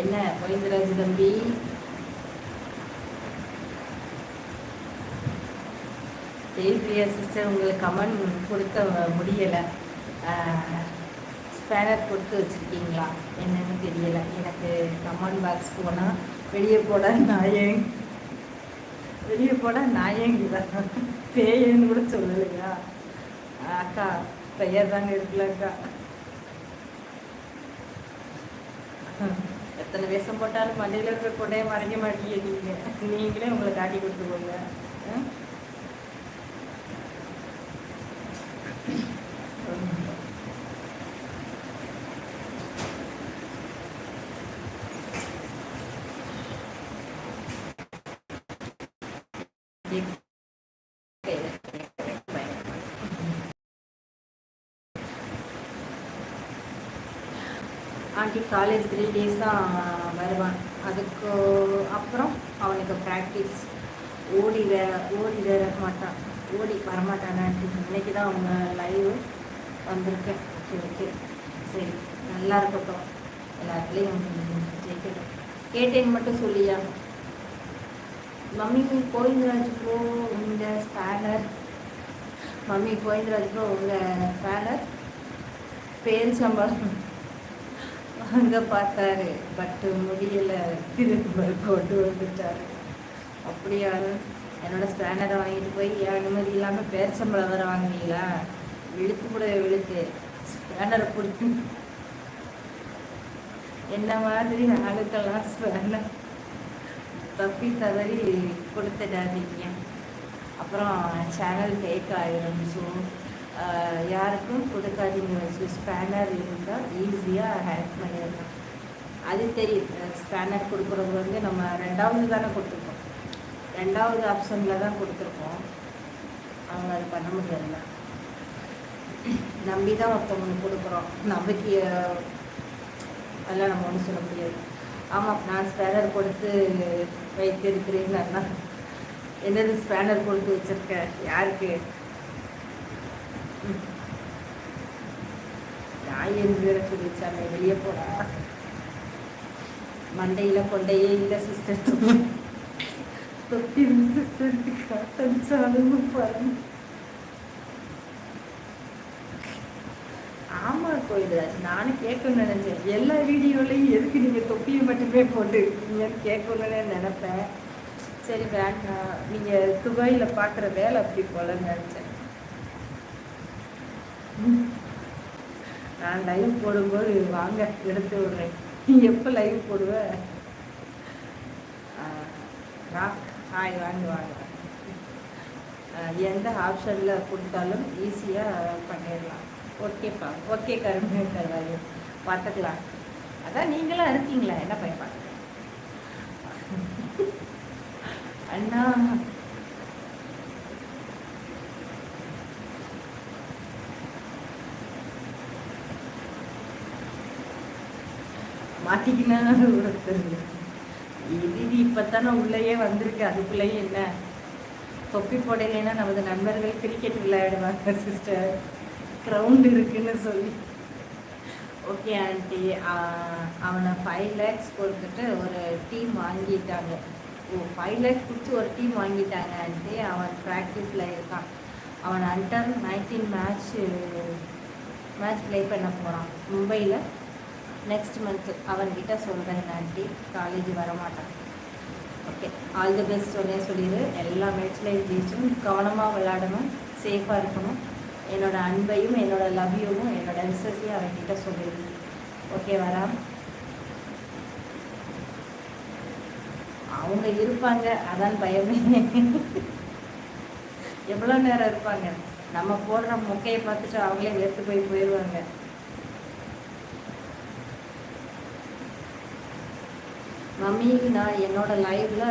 என்ன? கோவிந்தராஜ் தம்பி. தேவிப்பிரியா சிஸ்டர் உங்களுக்கு கமெண்ட் கொடுக்க முடியலை. ஸ்பேனர் கொடுத்து வச்சுருக்கீங்களா? என்னன்னு தெரியலை. எனக்கு கமெண்ட் பாக்ஸ் போனால் வெளியே போட நாயங் வெளியே போட நாயங்கிதான் பேயன்னு கூட சொல்லலையா? அக்கா பெயர் தாங்க இருக்குல்ல அக்கா? எத்தனை வேஷம் போட்டாலும் மண்டையில் இருக்கிற கொடையை மறைக்க மாட்டேங்க நீங்களே உங்களை காட்டி கொடுத்துக்கோங்க ஆண்டி காலேஜ் த்ரீ டேஸ் தான் வருவான். அதுக்கு அப்புறம் அவனுக்கு ப்ராக்டிஸ் ஓடி வே ஓடி வேற மாட்டான் ஓடி வரமாட்டான் ஆண்டி இன்னைக்கு. தான் அவங்க லைவ் வந்திருக்கேன். Okay okay. சரி நல்லா இருக்கட்டும். எல்லாத்துலேயும் ஜெயிக்கட்டும். கேட்டேன்னு மட்டும் சொல்லியா? மம்மி கோவிந்தராஜ் ப்ரோ உங்கள் ஸ்பேனர் மம்மி கோவிந்தராஜ் ப்ரோ உங்கள் ஸ்பேனர் பேர் வாங்க அங்கே பார்த்தாரு பட்டு முடியலை. திரும்ப கொண்டு வந்துட்டாரு. அப்படியாரு என்னோட ஸ்பேனரை வாங்கிட்டு போய் ஏன் அனுமதி இல்லாமல் பேரசம்பளம் வர வாங்கினீங்களா? விழுத்து கூட விழுத்து ஸ்பேனரை பிடிச்சி என்ன மாதிரி ஆளுக்கெல்லாம் ஸ்பேனர் தப்பி தவறி கொடுத்துடாதீங்க. அப்புறம் சேனல் டேக் ஆயிரும் ஸோ யாருக்கும் கொடுக்காதீங்க. வச்சு ஸ்பேனர் இருந்தால் ஈஸியாக ஹேக் பண்ணிடலாம். அது தெரியும். ஸ்பேனர் கொடுக்குறது வந்து நம்ம ரெண்டாவது தானே கொடுத்துருக்கோம். ரெண்டாவது ஆப்ஷனில் தான் கொடுத்துருக்கோம். அவங்க அது பண்ண முடியாதுல்ல நம்பி தான் ஒருத்தவங்களுக்கு கொடுக்குறோம். நம்பிக்கை அதெல்லாம் நம்ம ஒன்றும் சொல்ல முடியாது. ஆமாம் நான் ஸ்பேனர் கொடுத்து வைத்திருக்கிறேன்னு என்னது ஸ்பேனர் கொடுத்து வச்சுருக்கேன் யாருக்கு? நாய் என்று வேற சொல்லிச்சாமே வெளியே போடா மண்டையில் கொண்டையே இல்லை சிஸ்டர் தொட்டி சிஸ்டருக்கு காட்டஞ்சாலும் பாருங்க ஆமாம் கோயில்ராஜ் நானும் கேட்கணும்னு நினச்சேன் எல்லா வீடியோலையும் எதுக்கு நீங்கள் தொப்பியை மட்டுமே போட்டு இருக்கீங்கன்னு கேட்கணும்னு நினப்பேன். சரி வேண்டாம். நீங்கள் துபாயில் பார்க்குற வேலை அப்படி போலன்னு நினச்சேன். நான் லைவ் போடும்போது வாங்க எடுத்து விடுறேன். நீ எப்போ லைவ் போடுவ? ஹாய் வாங்க வாங்க. எந்த ஆப்ஷனில் கொடுத்தாலும் ஈஸியாக பண்ணிடலாம். ஓகேப்பா ஓகே கருமே கருவாயு பார்த்துக்கலாம். அதான் நீங்களாம் இருக்கீங்களா? என்ன பயப்பாங்க அண்ணா மாட்டிக்கினா ஒருத்தர். இது இப்போத்தானே உள்ளேயே வந்திருக்கு. அதுக்குள்ளேயே என்ன? தொப்பி போடலைன்னா நமது நண்பர்கள் கிரிக்கெட் விளையாடுவாங்க சிஸ்டர் க்ரௌண்ட் இருக்குன்னு சொல்லி. ஓகே ஆண்டி அவனை ஃபைவ் லேக்ஸ் கொடுத்துட்டு ஒரு டீம் வாங்கிட்டாங்க. ஓ ஃபைவ் லேக்ஸ் கொடுத்து ஒரு டீம் வாங்கிட்டாங்க ஆண்டி அவன் ப்ராக்டிஸில் இருக்கான். அவன் under nineteen match match play பண்ண போகிறான் மும்பையில் நெக்ஸ்ட் மந்த்து அவன்கிட்ட சொல்கிறேன் ஆண்டி காலேஜ் வரமாட்டான். ஓகே ஆல் தி பெஸ்ட் சொன்னே சொல்லிடு எல்லா மேட்ச்லையும் ஜெயிச்சும் கவனமாக விளையாடணும் சேஃபாக இருக்கணும். என்னோடய அன்பையும் என்னோடய லவ்யூவும் என்னோடய விசஸையும் அவன்கிட்ட சொல்லிடு ஓகே வரா அவங்க இருப்பாங்க அதான் பயமே. எவ்வளோ நேரம் இருப்பாங்க? நம்ம போடுற முக்கையை பார்த்துட்டு அவங்களே எடுத்து போய் போயிடுவாங்க. மம்மி நான் என்னோட லைவ்ல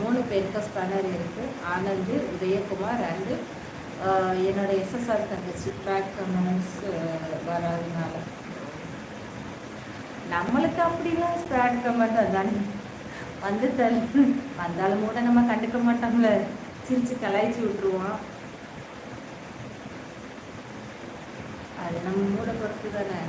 மூணு பேருக்கு ஸ்பேனர் இருக்குது ஆனந்து உதயகுமார் அண்டு என்னோட எஸ்எஸ்ஆர் தங்கச்சி பேக் கமெண்ட்ஸ் வராதுனால. நம்மளுக்கு அப்படிலாம் ஸ்பேட் கமெண்ட் அதான். வந்து தல் வந்தாலும் கூட நம்ம கண்டுக்க மாட்டோம்ல. சிரிச்சு கலாய்ச்சி விட்டுருவோம். அது நம்ம மூட பொறுத்து தானே?